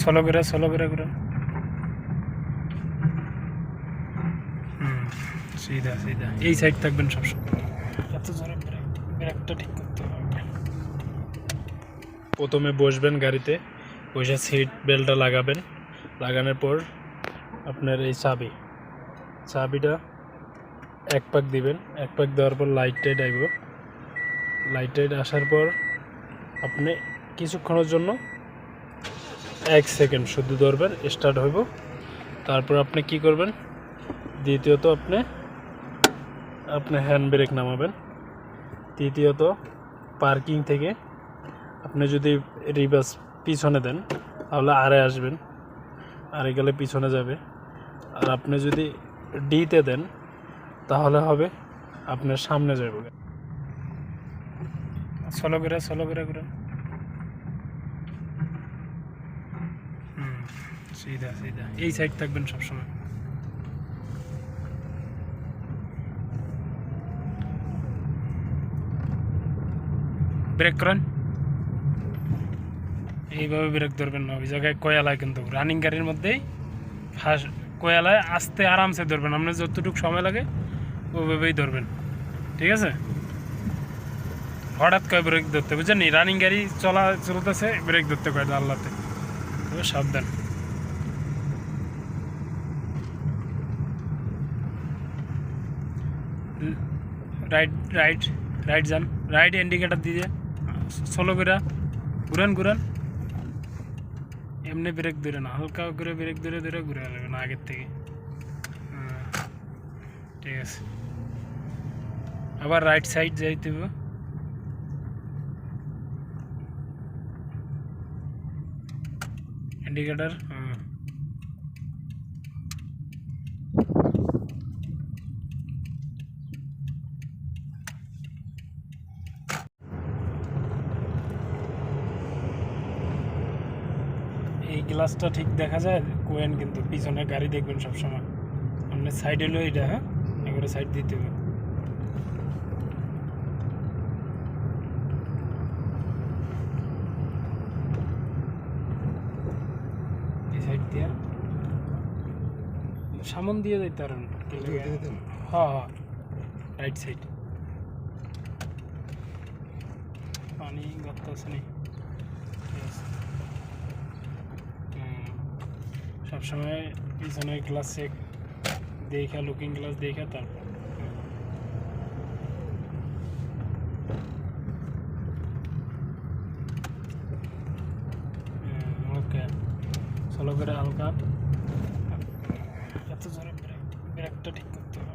Solo করে solo করে করে সিধা সিধা। এই সাইড থাকবেন সবসময় এত জোরে ব্রেক, ব্রেকটা ঠিক করতে হবে। প্রথমে বসবেন গাড়িতে, বসে সিট বেল্টটা লাগাবেন। লাগানোর পর আপনার এই চাবি। চাবিটা এক পাক দিবেন। এক পাক দেওয়ার পর লাইট টাইট আইব লাইট টাইট আসার পর আপনি কিছুক্ষণের জন্য এক সেকেন্ড শুধু ধরবেন স্টার্ট হইব। তারপর আপনি কি করবেন? দ্বিতীয়ত আপনি আপনি হ্যান্ড ব্রেক নামাবেন। তৃতীয়ত পার্কিং থেকে আপনি যদি রিভার্স পিছনে দেন, তাহলে আরে আসবেন। আরে গেলে পিছনে যাবে। আর আপনি যদি ডিতে দেন, তাহলে হবে আপনার সামনে যাবে। সলো করে সলো করে করে সিধা সিধা এই সাইড থাকবেন সবসময়। ব্রেক করেন। এইভাবে ব্রেক ধরবেন না, ওই জায়গায় কয়ালায় কিন্তু। রানিং গাড়ির মধ্যেই ফার্স্ট কয়ালায় আস্তে আরামসে ধরবেন, আপনার যতটুকু সময় লাগে, ওইভাবেই ধরবেন। ঠিক আছে? হঠাৎ করে ব্রেক ধরতে, বুঝছেন রানিং গাড়ি চলা, চলতেছে ব্রেক ধরতে কয় আল্লাহতে। সাবধান। রাইট রাইট রাইট যান রাইট ইন্ডিকেটার দিয়ে সোলো করে ঘুরান ঘুরান এমনি ব্রেক ধরে না হালকা করে ব্রেক ধরে ধরে ঘুরে নেবেন আগের থেকে হ্যাঁ, ঠিক আছে আবার রাইট সাইড যাইতে হবে ইন্ডিকেটার হ্যাঁ এই গ্লাসটা ঠিক দেখা যায় কোয়েন কিন্তু পিছনে গাড়ি দেখবেন সবসময়। আপনি সাইড হলো এটা হ্যাঁ? এবারে সাইড দিতে হবে। সাইড দিয়ে। সামন দিয়ে যাইতে পারেন। হ্যাঁ হ্যাঁ। রাইট সাইড পানি গর্ত আছে নি ঠিক আছে হুম। সবসময় পিছনের গ্লাস চেক দেখা লুকিং গ্লাস দেখা, তারপর। ওকে চলো করে হালকা। এত জোরে ব্রেক ব্রেকটা ঠিক করো।